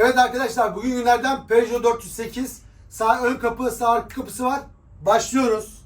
Evet arkadaşlar bugün günlerden Peugeot 408 sağ ön kapı sağ arka kapısı var. Başlıyoruz.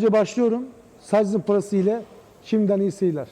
Araca başlıyorum. Saçlı parası ile şimdiden iyi seyirler.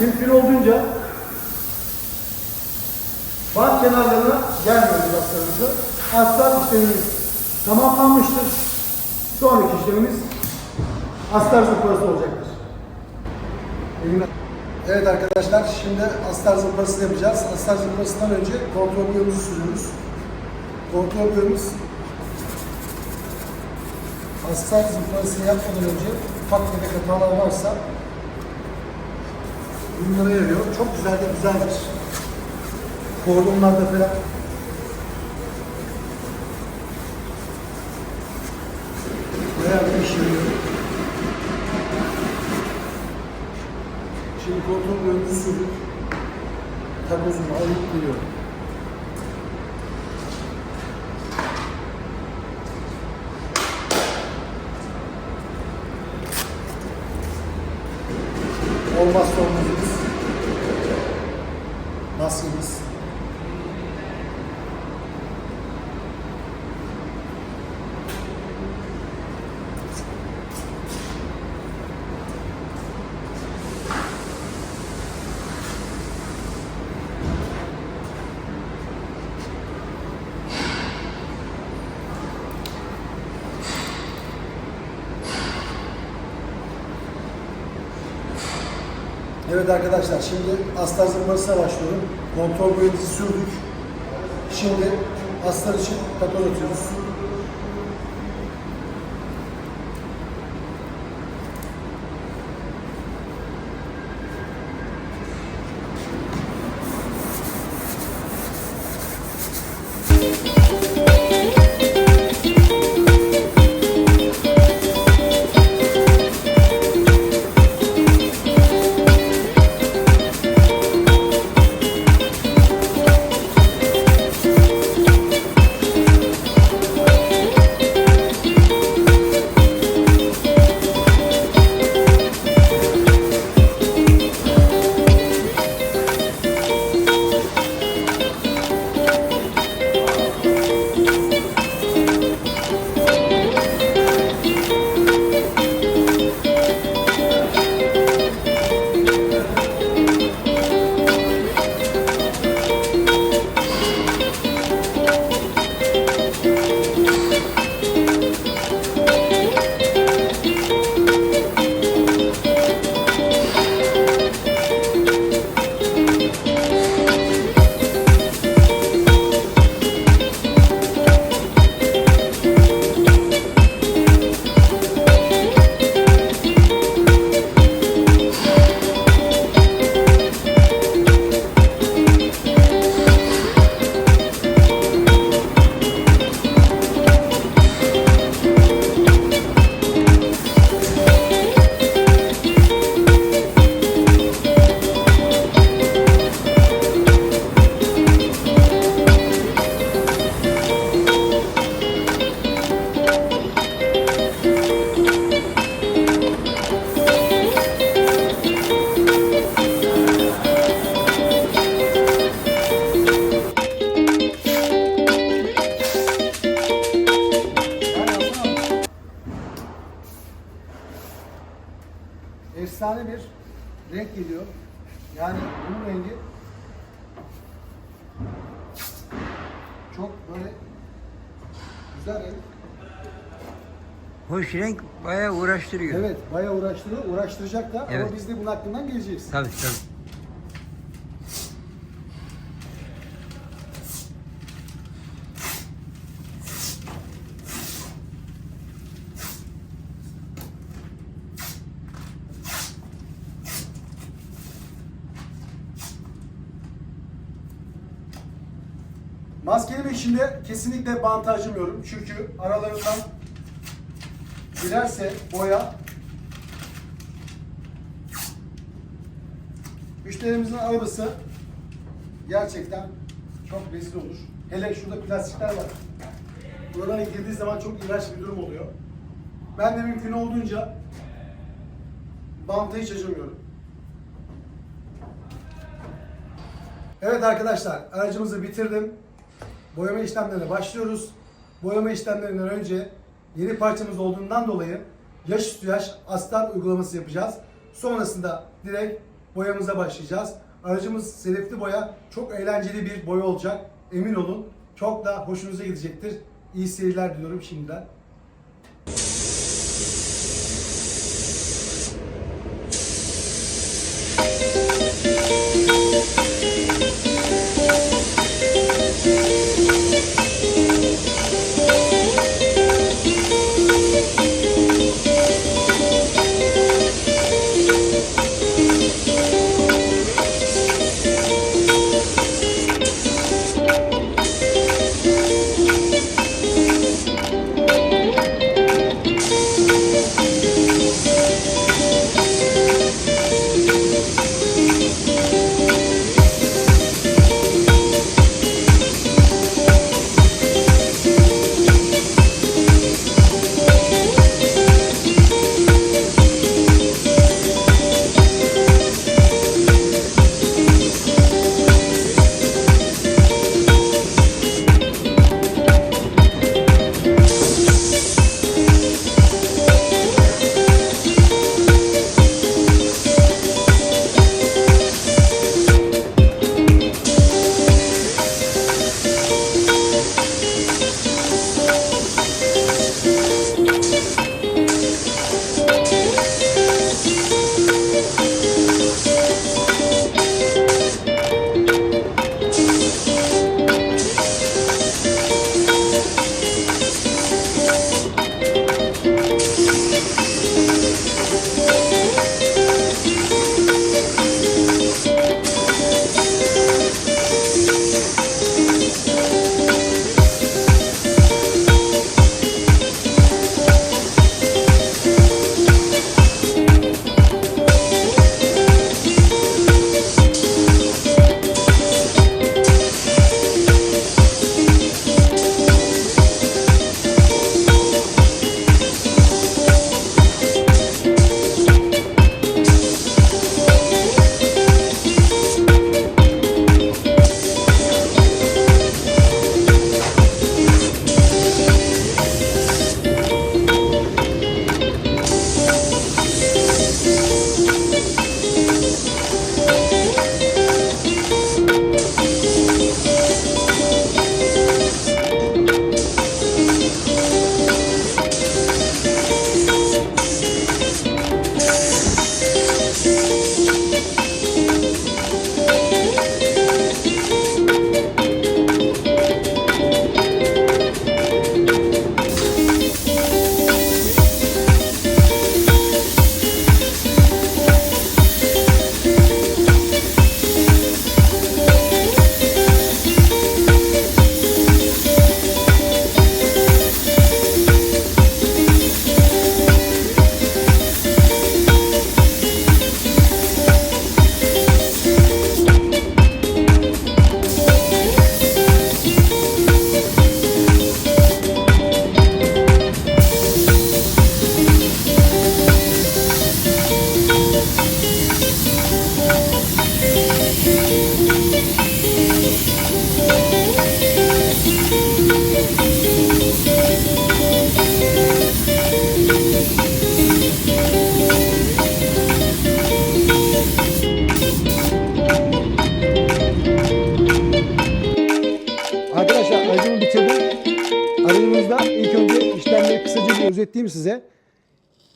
mümkün olduğunca bar kenarlarına gelmiyoruz hastalarımıza. Aslar işlemimiz tamamlanmıştır. Sonraki işlemimiz astar zıplarısı olacaktır. Evet arkadaşlar şimdi astar zıplarısını yapacağız. Astar zıplarısından önce kontrol bölümümüzü sürüyoruz. Kontrol bölümümüz astar zıplarısını yapmadan önce ufak tefek hatalar varsa bunlara yarıyor. Çok güzel de güzeldir. Kordonlarda falan bayağı bir işe yarıyor. Şimdi bölümünü sürdük. Takozunu alıp geliyorum. Olmazsa olmazımız Evet arkadaşlar şimdi astar zımbarasına başlıyorum. Kontrol boyumuzu sürdük. Şimdi astar için takoz atıyoruz. Yani bunun rengi çok böyle güzel renk. Hoş renk bayağı uğraştırıyor. Evet, bayağı uğraştırıyor, uğraştıracak da Evet. ama biz de bunun hakkından geleceğiz. Tabii tabii. Maskeleme işinde kesinlikle bant harcamıyorum. Çünkü aralarından girerse boya müşterimizin arabası gerçekten çok rezil olur. Hele şurada plastikler var. Buralara girdiği zaman çok iğrenç bir durum oluyor. Ben de mümkün olduğunca bantı hiç acımıyorum. Evet arkadaşlar aracımızı bitirdim. Boyama işlemlerine başlıyoruz. Boyama işlemlerinden önce yeni parçamız olduğundan dolayı yaş üstü yaş astar uygulaması yapacağız. Sonrasında direkt boyamıza başlayacağız. Aracımız selefli boya çok eğlenceli bir boya olacak. Emin olun çok da hoşunuza gidecektir. İyi seyirler diliyorum şimdiden.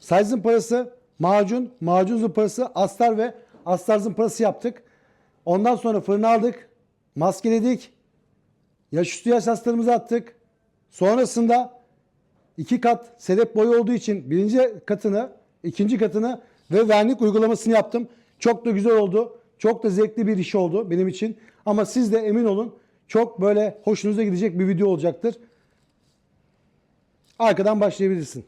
Size'ın parası macun, macun zımparası, astar ve astar zımparası yaptık. Ondan sonra fırına aldık, maskeledik, yaş üstü yaş astarımızı attık. Sonrasında iki kat sedef boyu olduğu için birinci katını, ikinci katını ve vernik uygulamasını yaptım. Çok da güzel oldu. Çok da zevkli bir iş oldu benim için. Ama siz de emin olun çok böyle hoşunuza gidecek bir video olacaktır. Arkadan başlayabilirsin.